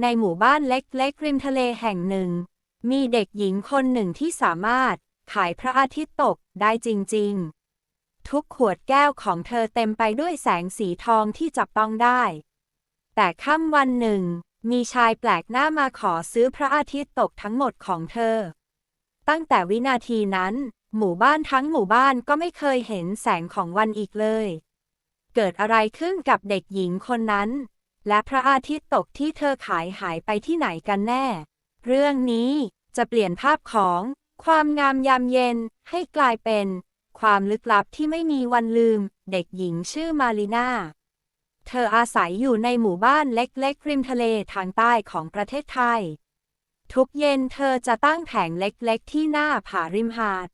ในหมู่บ้านเล็กๆ ริมทะเลแห่งหนึ่ง มีเด็กหญิงคนหนึ่งที่สามารถขายพระอาทิตย์ตกได้จริงๆ ทุกขวดแก้วของเธอเต็มไปด้วยแสงสีทองที่จับต้องได้ แต่ค่ำวันหนึ่ง มีชายแปลกหน้ามาขอซื้อพระอาทิตย์ตกทั้งหมดของเธอ ตั้งแต่วินาทีนั้น หมู่บ้านทั้งหมู่บ้านก็ไม่เคยเห็นแสงของวันอีกเลย เกิดอะไรขึ้นกับเด็กหญิงคนนั้น และพระอาทิตย์ตกที่เธอขายหายไปที่ไหนกันแน่ เรื่องนี้จะเปลี่ยนภาพของ ความงามยามเย็นให้กลายเป็น ความลึกลับที่ไม่มีวันลืม เด็กหญิงชื่อมารีนาเธออาศัยอยู่ในหมู่บ้านเล็กๆ ริมทะเลทางใต้ของประเทศไทย ทุกเย็นเธอจะตั้งแผงเล็กๆ ที่หน้าผาริมหาด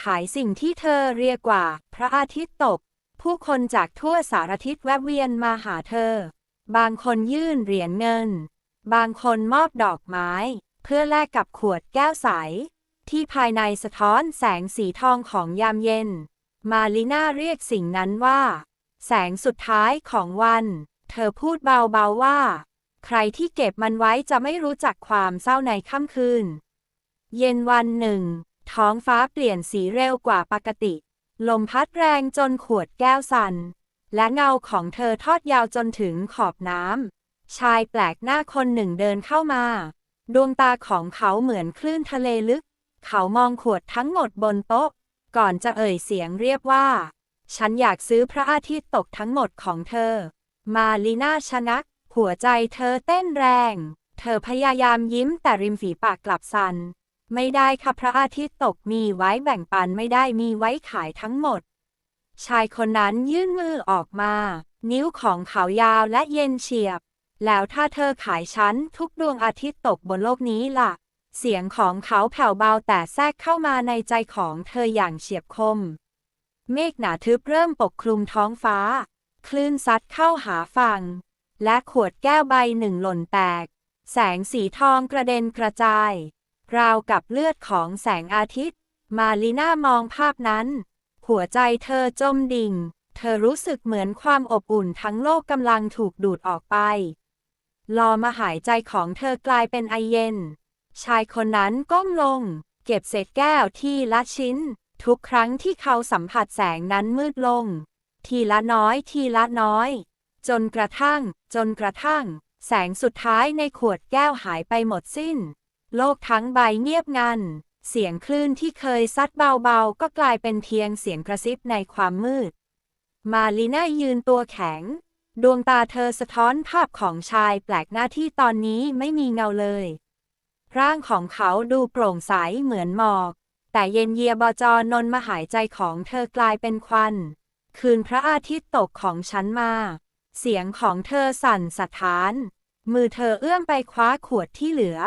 ขายสิ่งที่เธอเรียกว่า พระอาทิตย์ตก ผู้คนจากทั่วสารทิศแวะเวียนมาหาเธอ บางคนยื่นเหรียญเงิน บางคนมอบดอกไม้ เพื่อแลกกับขวดแก้วใส ที่ภายในสะท้อนแสงสีทองของยามเย็น มาลิน่าเรียกสิ่งนั้นว่า แสงสุดท้ายของวัน เธอพูดเบาๆว่า ใครที่เก็บมันไว้จะไม่รู้จักความเศร้าในค่ำคืน เย็นวันหนึ่ง ท้องฟ้าเปลี่ยนสีเร็วกว่าปกติ ลมพัดแรงจนขวดแก้วสั่น และเงาของเธอทอดยาวจนถึงขอบน้ำ ชายแปลกหน้าคนหนึ่งเดินเข้ามา ดวงตาของเขาเหมือนคลื่นทะเลลึก เขามองขวดทั้งหมดบนโต๊ะ ก่อนจะเอ่ยเสียงเรียกว่า ฉันอยากซื้อพระอาทิตย์ตกทั้งหมดของเธอ มาลีน่าชนัก หัวใจเธอเต้นแรง เธอพยายามยิ้มแต่ริมฝีปากกลับสัน ไม่ได้ค่ะพระอาทิตย์ตกมีไว้แบ่งปันไม่ได้มีไว้ขายทั้งหมด ชายคนนั้นยื่นมือออกมา นิ้วของเขายาวและเย็นเฉียบ แล้วถ้าเธอขายฉันทุกดวงอาทิตย์ตกบนโลกนี้ล่ะ เสียงของเขาแผ่วเบาแต่แทรกเข้ามาในใจของเธออย่างเฉียบคม เมฆหนาทึบเริ่มปกคลุมท้องฟ้า คลื่นซัดเข้าหาฝั่ง และขวดแก้วใบหนึ่งหล่นแตก แสงสีทองกระเด็นกระจาย ราวกับเลือดของแสงอาทิตย์ มาลีน่ามองภาพนั้น หัวใจเธอจมดิ่ง เธอรู้สึกเหมือนความอบอุ่นทั้งโลกกำลังถูกดูดออกไป ลอมาหายใจของเธอกลายเป็นไอเย็น ชายคนนั้นก้มลง เก็บเศษแก้วทีละชิ้น ทุกครั้งที่เขาสัมผัสแสงนั้นมืดลง ทีละน้อยทีละน้อย จนกระทั่ง จนกระทั่ง แสงสุดท้ายในขวดแก้วหายไปหมดสิ้น โลกทั้งใบเงียบงัน เสียงคลื่นที่เคยซัดเบาๆ ก็กลายเป็นเพียงเสียงกระซิบในความมืด มาลีน่ายืนตัวแข็ง ดวงตาเธอสะท้อนภาพของชายแปลกหน้าที่ตอนนี้ไม่มีเงาเลย ร่างของเขาดูโปร่งใสเหมือนหมอก แต่เย็นเยียบจอนนมาหายใจของเธอกลายเป็นควัน คืนพระอาทิตย์ตกของฉันมา เสียงของเธอสั่นสะท้าน มือเธอเอื้อมไปคว้าขวดที่เหลือ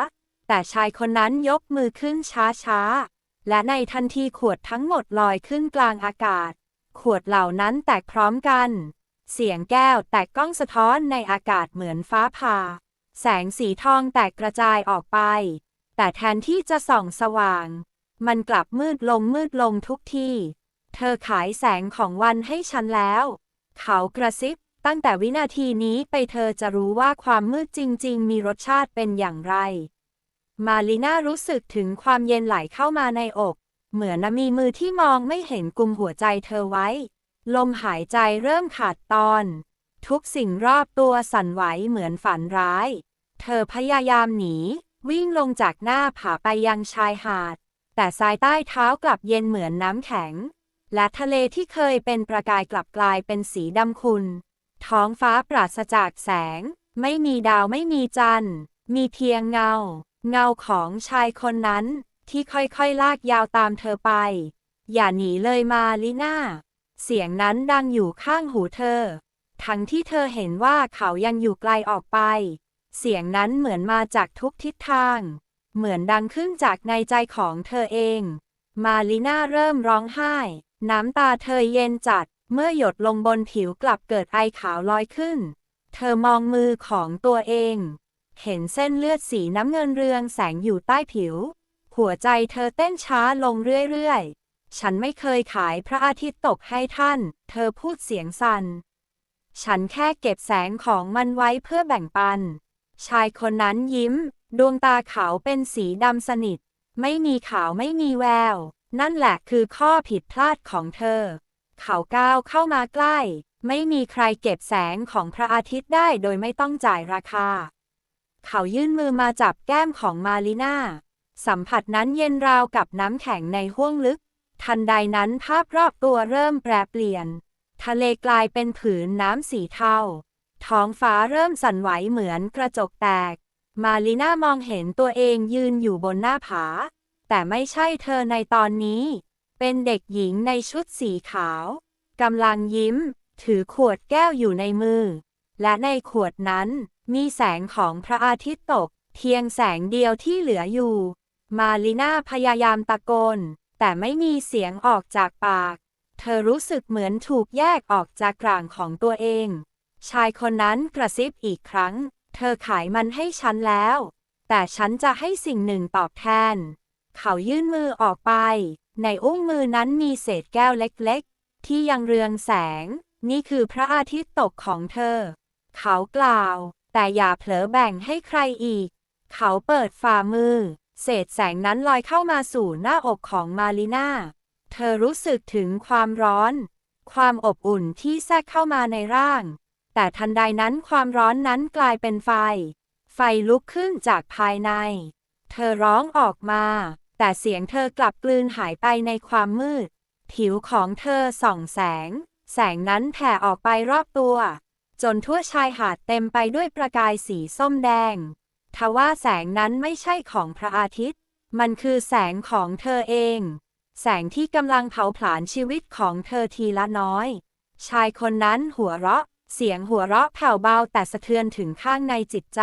แต่ชายคนนั้นยกมือขึ้นช้าๆ และในทันทีขวดทั้งหมดลอยขึ้นกลางอากาศ ขวดเหล่านั้นแตกพร้อมกัน เสียงแก้วแตกก้องสะท้อนในอากาศเหมือนฟ้าผ่า แสงสีทองแตกกระจายออกไป แต่แทนที่จะส่องสว่าง มันกลับมืดลงมืดลงทุกที่เธอขายแสงของวันให้ฉันแล้ว เขากระซิบตั้งแต่วินาทีนี้ไปเธอจะรู้ว่าความมืดจริง ๆ มีรสชาติเป็นอย่างไร มาลีน่ารู้สึกถึงความเย็นไหลเข้ามาในอก เหมือนมีมือที่มองไม่เห็นกุมหัวใจเธอไว้ ลมหายใจเริ่มขาดตอน ทุกสิ่งรอบตัวสั่นไหวเหมือนฝันร้าย เธอพยายามหนี วิ่งลงจากหน้าผาไปยังชายหาด แต่ทรายใต้เท้ากลับเย็นเหมือนน้ำแข็ง และทะเลที่เคยเป็นประกายกลับกลายเป็นสีดำขุ่นท้องฟ้าปราศจากแสง ไม่มีดาวไม่มีจันทร์ มีเพียงเงา เงาของชายคนนั้นที่ค่อยๆ ลากยาวตามเธอไป อย่าหนีเลยมาลิน่า เสียงนั้นดังอยู่ข้างหูเธอ ทั้งที่เธอเห็นว่าเขายังอยู่ไกลออกไป เสียงนั้นเหมือนมาจากทุกทิศทาง เหมือนดังขึ้นจากในใจของเธอเอง มาลิน่าเริ่มร้องไห้ น้ำตาเธอเย็นจัด เมื่อหยดลงบนผิวกลับเกิดไอขาวลอยขึ้น เธอมองมือของตัวเอง เห็นเส้นเลือดสีน้ำเงินเรืองแสงอยู่ใต้ผิว หัวใจเธอเต้นช้าลงเรื่อยๆ ฉันไม่เคยขายพระอาทิตย์ตกให้ท่าน เธอพูดเสียงสัน่น ฉันแค่เก็บแสงของมันไว้เพื่อแบ่งปัน ชายคนนั้นยิ้ม ดวงตาขาวเป็นสีดำสนิท ไม่มีขาวไม่มีแวว นั่นแหละคือข้อผิดพลาดของเธอ เขาก้าวเข้ามาใกล้ ไม่มีใครเก็บแสงของพระอาทิตย์ได้โดยไม่ต้องจ่ายราคา เขายื่นมือมาจับแก้มของมาลิน่า สัมผัสนั้นเย็นราวกับน้ำแข็งในห้วงลึก ทันใดนั้นภาพรอบตัวเริ่มแปรเปลี่ยน ทะเลกลายเป็นผืนน้ำสีเทา ท้องฟ้าเริ่มสั่นไหวเหมือนกระจกแตก มาลิน่ามองเห็นตัวเองยืนอยู่บนหน้าผา แต่ไม่ใช่เธอในตอนนี้ เป็นเด็กหญิงในชุดสีขาวกำลังยิ้ม ถือขวดแก้วอยู่ในมือ และในขวดนั้น มีแสงของพระอาทิตย์ตก เพียงแสงเดียวที่เหลืออยู่ มาลิน่าพยายามตะโกน แต่ไม่มีเสียงออกจากปาก เธอรู้สึกเหมือนถูกแยกออกจากกลางของตัวเอง ชายคนนั้นกระซิบอีกครั้ง เธอขายมันให้ฉันแล้ว แต่ฉันจะให้สิ่งหนึ่งตอบแทน เขายื่นมือออกไป ในอุ้งมือนั้นมีเศษแก้วเล็กๆ ที่ยังเรืองแสง นี่คือพระอาทิตย์ตกของเธอ เขากล่าว แต่อย่าเผลอแบ่งให้ใครอีก เขาเปิดฝ่ามือ เศษแสงนั้นลอยเข้ามาสู่หน้าอกของมาลิน่า เธอรู้สึกถึงความร้อน ความอบอุ่นที่แทรกเข้ามาในร่าง แต่ทันใดนั้นความร้อนนั้นกลายเป็นไฟ ไฟลุกขึ้นจากภายใน เธอร้องออกมา แต่เสียงเธอกลับกลืนหายไปในความมืด ผิวของเธอส่องแสง แสงนั้นแผ่ออกไปรอบตัว จนทั่วชายหาดเต็มไปด้วยประกายสีส้มแดง ทว่าแสงนั้นไม่ใช่ของพระอาทิตย์ มันคือแสงของเธอเอง แสงที่กำลังเผาผลาญชีวิตของเธอทีละน้อย ชายคนนั้นหัวเราะ เสียงหัวเราะแผ่วเบาแต่สะเทือนถึงข้างในจิตใจ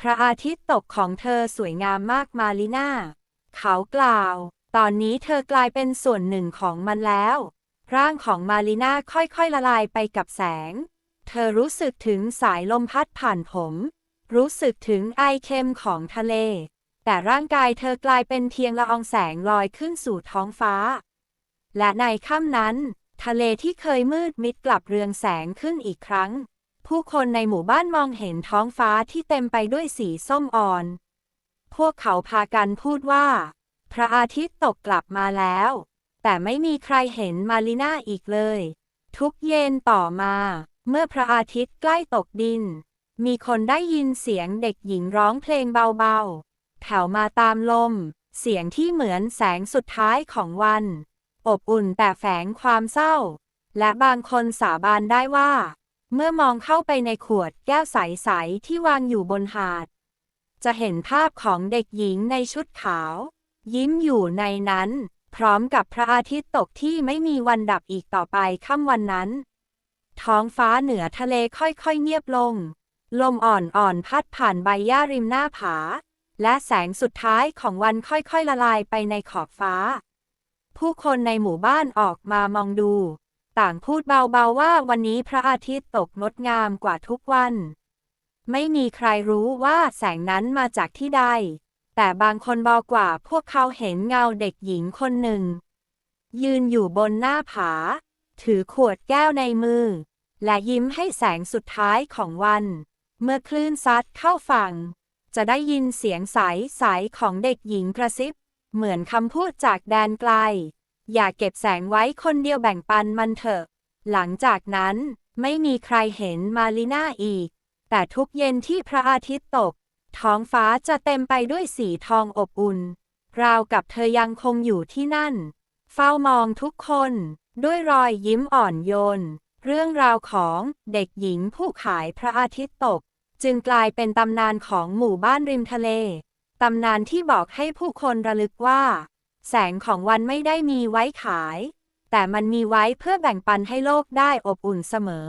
พระอาทิตย์ตกของเธอสวยงามมากมาลิน่า เขากล่าว ตอนนี้เธอกลายเป็นส่วนหนึ่งของมันแล้ว ร่างของมาลิน่าค่อยๆละลายไปกับแสง เธอรู้สึกถึงสายลมพัดผ่านผม รู้สึกถึงไอเค็มของทะเล แต่ร่างกายเธอกลายเป็นเพียงละอองแสงลอยขึ้นสู่ท้องฟ้า และในค่ำนั้น ทะเลที่เคยมืดมิดกลับเรืองแสงขึ้นอีกครั้ง ผู้คนในหมู่บ้านมองเห็นท้องฟ้าที่เต็มไปด้วยสีส้มอ่อน พวกเขาพากันพูดว่า พระอาทิตย์ตกกลับมาแล้ว แต่ไม่มีใครเห็นมาลิน่าอีกเลย ทุกเย็นต่อมา เมื่อพระอาทิตย์ใกล้ตกดิน มีคนได้ยินเสียงเด็กหญิงร้องเพลงเบาๆ แผ่วมาตามลม เสียงที่เหมือนแสงสุดท้ายของวัน อบอุ่นแต่แฝงความเศร้า และบางคนสาบานได้ว่า เมื่อมองเข้าไปในขวดแก้วใสๆที่วางอยู่บนหาด จะเห็นภาพของเด็กหญิงในชุดขาว ยิ้มอยู่ในนั้น พร้อมกับพระอาทิตย์ตกที่ไม่มีวันดับอีกต่อไปค่ำวันนั้น ท้องฟ้าเหนือทะเลค่อยๆเงียบลง ลมอ่อนๆพัดผ่านใบหญ้าริมหน้าผา และแสงสุดท้ายของวันค่อยๆละลายไปในขอบฟ้า ผู้คนในหมู่บ้านออกมามองดู ต่างพูดเบาๆว่าวันนี้พระอาทิตย์ตกงดงามกว่าทุกวัน ไม่มีใครรู้ว่าแสงนั้นมาจากที่ใด แต่บางคนบอกว่าพวกเขาเห็นเงาเด็กหญิงคนหนึ่ง ยืนอยู่บนหน้าผา ถือขวดแก้วในมือ และยิ้มให้แสงสุดท้ายของวัน เมื่อคลื่นซัดเข้าฝั่ง จะได้ยินเสียงใสๆของเด็กหญิงกระซิบ เหมือนคำพูดจากแดนไกล อย่าเก็บแสงไว้คนเดียวแบ่งปันมันเถอะ หลังจากนั้นไม่มีใครเห็นมาลิน่าอีก แต่ทุกเย็นที่พระอาทิตย์ตก ท้องฟ้าจะเต็มไปด้วยสีทองอบอุ่น ราวกับเธอยังคงอยู่ที่นั่น เฝ้ามองทุกคน ด้วยรอยยิ้มอ่อนโยน เรื่องราวของเด็กหญิงผู้ขายพระอาทิตย์ตก จึงกลายเป็นตำนานของหมู่บ้านริมทะเล ตำนานที่บอกให้ผู้คนระลึกว่า แสงของวันไม่ได้มีไว้ขาย แต่มันมีไว้เพื่อแบ่งปันให้โลกได้อบอุ่นเสมอ